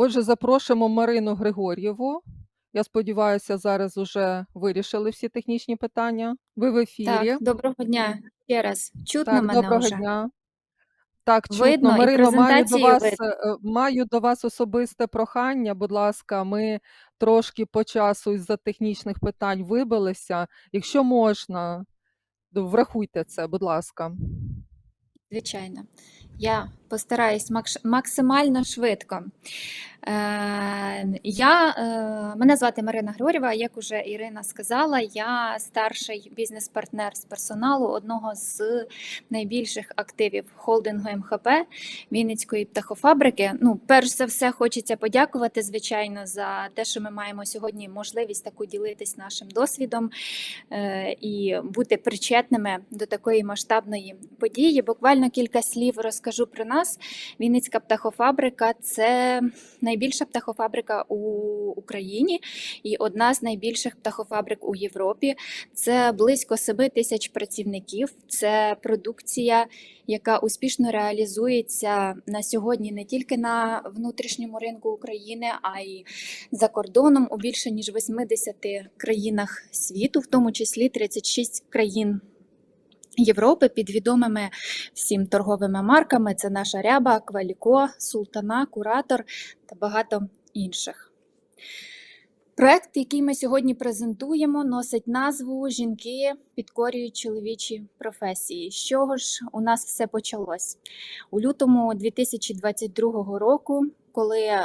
Отже, запрошуємо Марину Григор'єву. Я сподіваюся, зараз уже вирішили всі технічні питання. Ви в ефірі. Так, доброго дня ще раз. Чутно Так, мене доброго вже? дня. Так, чутно. Видно і Марино, маю до вас, видно. е, маю до вас особисте прохання. Будь ласка, ми трошки по часу із-за технічних питань вибилися. Якщо можна, врахуйте це, будь ласка. Звичайно. Я постараюсь максимально швидко. Е, я, е, мене звати Марина Григорєва, як уже Ірина сказала, я старший бізнес-партнер з персоналу одного з найбільших активів холдингу МХП Вінницької птахофабрики. Ну, перш за все, хочеться подякувати, звичайно, за те, що ми маємо сьогодні можливість таку ділитись нашим досвідом е, і бути причетними до такої масштабної події. Буквально кілька слів розкажу про нас. Вінницька птахофабрика це найбільша птахофабрика у Україні і одна з найбільших птахофабрик у Європі. Це близько 7 тисяч працівників. Це продукція, яка успішно реалізується на сьогодні не тільки на внутрішньому ринку України, а й за кордоном у більше ніж 80 країнах світу, в тому числі 36 країн. Європи під відомими всім торговими марками це наша ряба, Кваліко, Султана, Куратор та багато інших. Проект, який ми сьогодні презентуємо, носить назву Жінки підкорюють чоловічі професії. З чого ж у нас все почалось? У лютому 2022 року, коли е,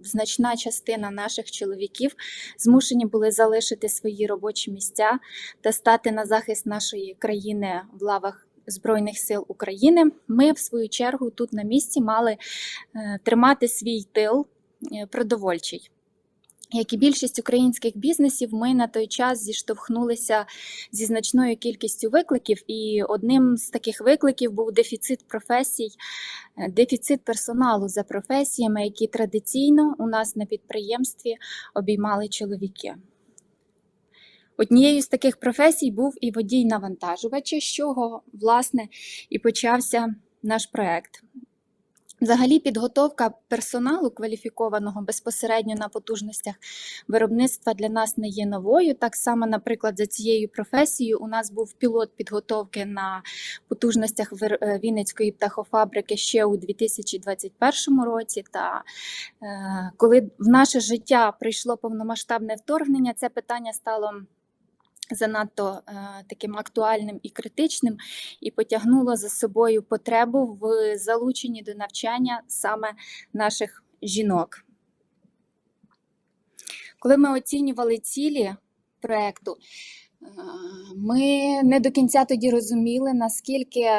значна частина наших чоловіків змушені були залишити свої робочі місця та стати на захист нашої країни в лавах Збройних сил України, ми, в свою чергу, тут на місці мали е, тримати свій тил е, продовольчий. Як і більшість українських бізнесів, ми на той час зіштовхнулися зі значною кількістю викликів, і одним з таких викликів був дефіцит професій, е, дефіцит персоналу за професіями, які традиційно у нас на підприємстві обіймали чоловіки. Однією з таких професій був і водій навантажувача, з чого, власне, і почався наш проект. Взагалі, підготовка персоналу кваліфікованого безпосередньо на потужностях виробництва для нас не є новою. Так само, наприклад, за цією професією у нас був пілот підготовки на потужностях е, Вінницької птахофабрики ще у 2021 році. Та е, коли в наше життя прийшло повномасштабне вторгнення, це питання стало занадто е, таким актуальним і критичним, і потягнуло за собою потребу в залученні до навчання саме наших жінок. Коли ми оцінювали цілі проекту, е, ми не до кінця тоді розуміли, наскільки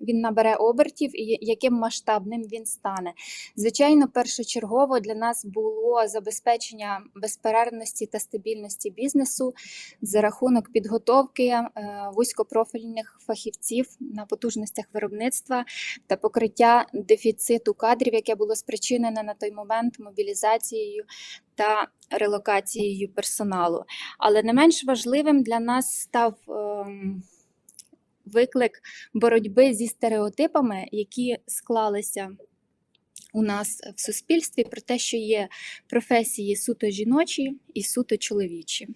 він набере обертів і яким масштабним він стане. Звичайно, першочергово для нас було забезпечення безперервності та стабільності бізнесу за рахунок підготовки е, вузькопрофільних фахівців на потужностях виробництва та покриття дефіциту кадрів, яке було спричинене на той момент мобілізацією та релокацією персоналу. Але не менш важливим для нас став ем, виклик боротьби зі стереотипами, які склалися у нас в суспільстві про те, що є професії суто жіночі і суто чоловічі.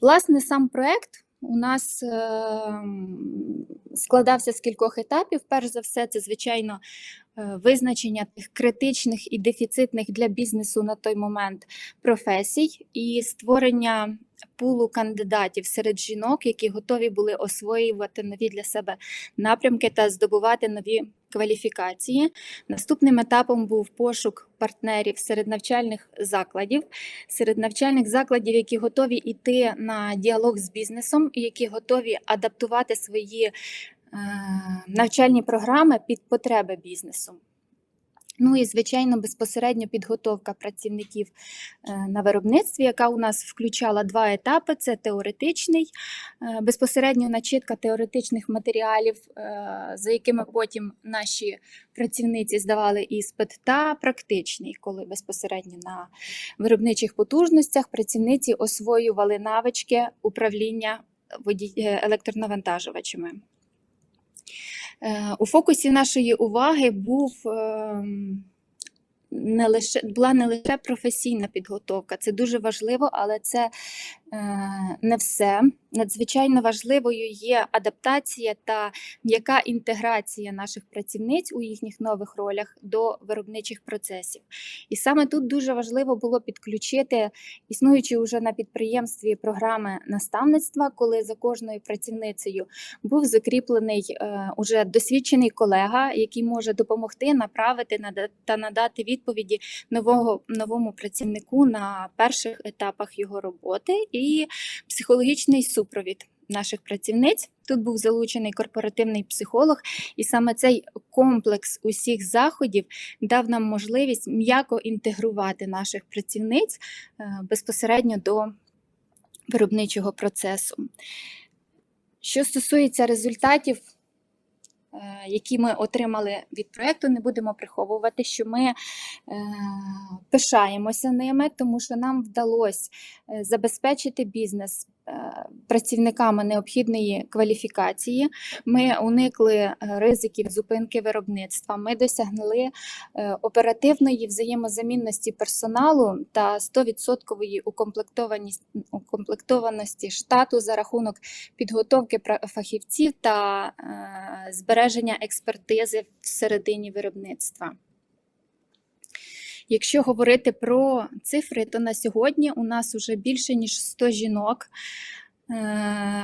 Власне, сам проект у нас ем, складався з кількох етапів. Перш за все, це, звичайно, визначення тих критичних і дефіцитних для бізнесу на той момент професій і створення пулу кандидатів серед жінок, які готові були освоювати нові для себе напрямки та здобувати нові кваліфікації. Наступним етапом був пошук партнерів серед навчальних закладів, серед навчальних закладів, які готові йти на діалог з бізнесом, які готові адаптувати свої е, навчальні програми під потреби бізнесу. Ну і, звичайно, безпосередньо підготовка працівників е, на виробництві, яка у нас включала два етапи: це теоретичний, е, безпосередньо начитка теоретичних матеріалів, е, за якими потім наші працівниці здавали іспит, та практичний, коли безпосередньо на виробничих потужностях працівниці освоювали навички управління е, електронавантажувачами. Е, У фокусі нашої уваги був ем, не лише була не лише професійна підготовка, це дуже важливо, але це не все. Надзвичайно важливою є адаптація та м'яка інтеграція наших працівниць у їхніх нових ролях до виробничих процесів. І саме тут дуже важливо було підключити існуючі вже на підприємстві програми наставництва, коли за кожною працівницею був закріплений е, уже досвідчений колега, який може допомогти направити та надати відповіді нового новому працівнику на перших етапах його роботи і психологічний супровід наших працівниць. Тут був залучений корпоративний психолог, і саме цей комплекс усіх заходів дав нам можливість м'яко інтегрувати наших працівниць е, безпосередньо до виробничого процесу. Що стосується результатів, які ми отримали від проєкту, не будемо приховувати, що ми е, пишаємося ними, тому що нам вдалося е, забезпечити бізнес е, працівниками необхідної кваліфікації. Ми уникли е, ризиків зупинки виробництва. Ми досягли е, оперативної взаємозамінності персоналу та 100% укомплектованості штату за рахунок підготовки фахівців та е, збереження експертизи всередині виробництва. Якщо говорити про цифри, то на сьогодні у нас вже більше ніж 100 жінок е,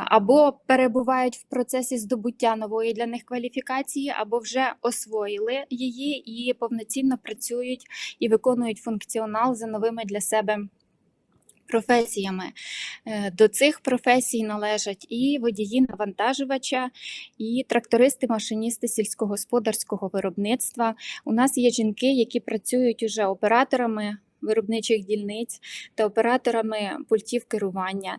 або перебувають в процесі здобуття нової для них кваліфікації, або вже освоїли її і повноцінно працюють і виконують функціонал за новими для себе професіями. Е, До цих професій належать і водії навантажувача, і трактористи, машиністи сільськогосподарського виробництва. У нас є жінки, які працюють уже операторами. Виробничих дільниць та операторами пультів керування,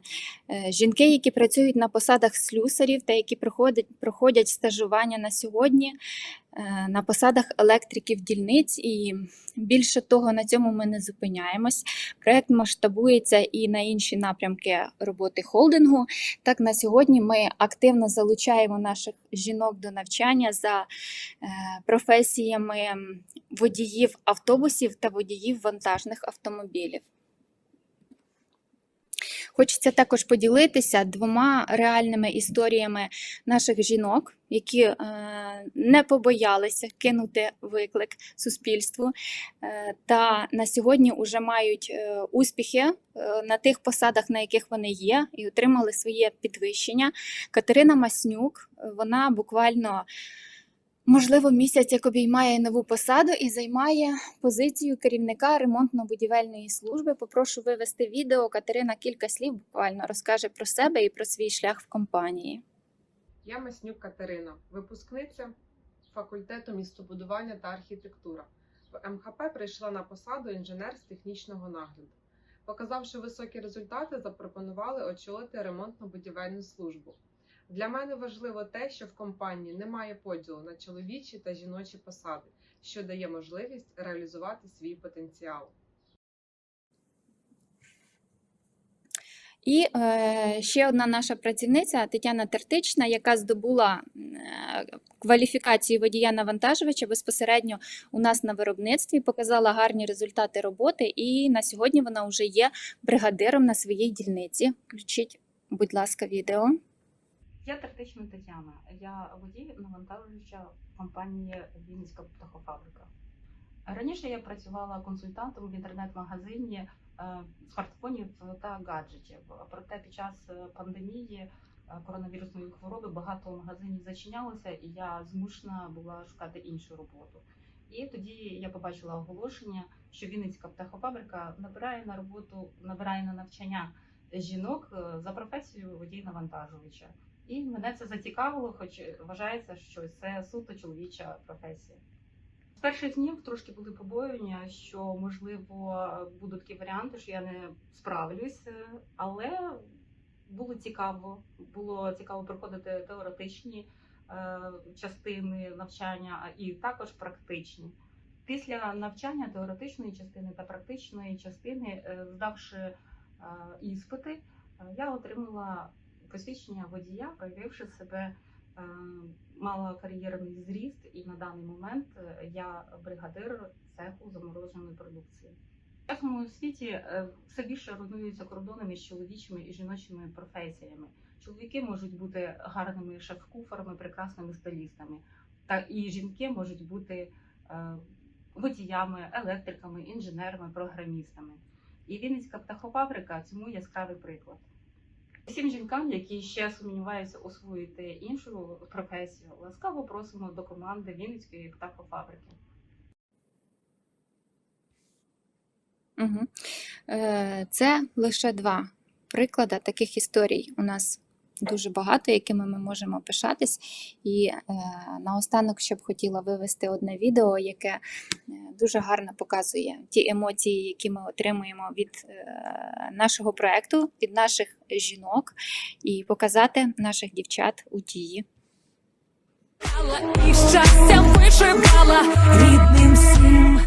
Е, жінки, які працюють на посадах слюсарів та які проходять, проходять стажування на сьогодні на посадах електриків дільниць. І більше того, на цьому ми не зупиняємось. Проект масштабується і на інші напрямки роботи холдингу. Так на сьогодні ми активно залучаємо наших жінок до навчання за е, професіями водіїв автобусів та водіїв вантажних автомобілів. Хочеться також поділитися двома реальними історіями наших жінок, які е, не побоялися кинути виклик суспільству, е, та на сьогодні вже мають е, успіхи е, на тих посадах, на яких вони є, і отримали своє підвищення. Катерина Маснюк, вона буквально. Можливо, місяць як обіймає нову посаду і займає позицію керівника ремонтно-будівельної служби. Попрошу вивести відео. Катерина кілька слів буквально розкаже про себе і про свій шлях в компанії. Я Маснюк Катерина, випускниця факультету містобудування та архітектура. В МХП прийшла на посаду інженер з технічного нагляду. Показавши високі результати, запропонували очолити ремонтно-будівельну службу. Для мене важливо те, що в компанії немає поділу на чоловічі та жіночі посади, що дає можливість реалізувати свій потенціал. І е, ще одна наша працівниця Тетяна Тертична, яка здобула е, кваліфікацію водія навантажувача безпосередньо у нас на виробництві, показала гарні результати роботи, і на сьогодні вона вже є бригадиром на своїй дільниці. Включіть, будь ласка, відео. Я Тертична Тетяна. Я водій навантажуюча в компанії Вінницька птахофабрика. Раніше я працювала консультантом в інтернет-магазині е, смартфонів та гаджетів. Проте під час е, пандемії е, коронавірусної хвороби багато магазинів зачинялося, і я змушена була шукати іншу роботу. І тоді я побачила оголошення, що Вінницька птахофабрика набирає на роботу, набирає на навчання жінок е, за професією водій навантажувача. І мене це зацікавило, хоч вважається, що це суто чоловіча професія. З перших днів трошки були побоювання, що можливо будуть такі варіанти, що я не справлюсь, але було цікаво. Було цікаво проходити теоретичні е, частини навчання, і також практичні. Після навчання теоретичної частини та практичної частини, е, здавши іспити, е, я отримала посвідчення водія, проявивши себе е, мала кар'єрний зріст, і на даний момент е, я бригадир цеху замороженої продукції. В сучасному світі е, все більше руйнуються кордони між чоловічими і жіночими професіями. Чоловіки можуть бути гарними шеф-куферами, прекрасними стилістами, та і жінки можуть бути е, водіями, електриками, інженерами, програмістами. І Вінницька птахофабрика цьому яскравий приклад. Всім жінкам, які ще сумніваються освоїти іншу професію, ласкаво просимо до команди Вінницької птахофабрики. Угу. Це лише два приклади таких історій. У нас дуже багато, якими ми можемо пишатись. І е, наостанок ще б хотіла вивести одне відео, яке е, дуже гарно показує ті емоції, які ми отримуємо від е, нашого проекту, від наших жінок, і показати наших дівчат у дії. І щастям вишивала рідним всім.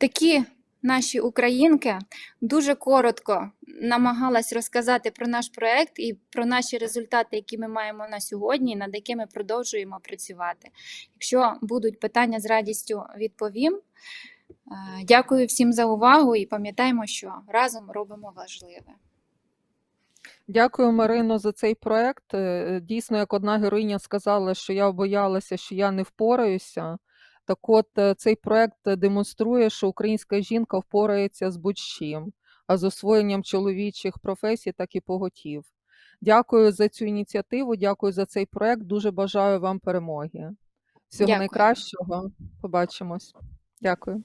Такі наші українки дуже коротко намагалась розказати про наш проект і про наші результати, які ми маємо на сьогодні, над якими продовжуємо працювати. Якщо будуть питання з радістю відповім. Е, Дякую всім за увагу і пам'ятаємо, що разом робимо важливе. Дякую, Марино, за цей проект. Е, Дійсно, як одна героїня сказала, що я боялася, що я не впораюся. Так от, е, цей проект демонструє, що українська жінка впорається з будь-чим, а з освоєнням чоловічих професій так і поготів. Дякую за цю ініціативу, дякую за цей проект. Дуже бажаю вам перемоги. Всього Дякую. найкращого. Побачимось. Дякую.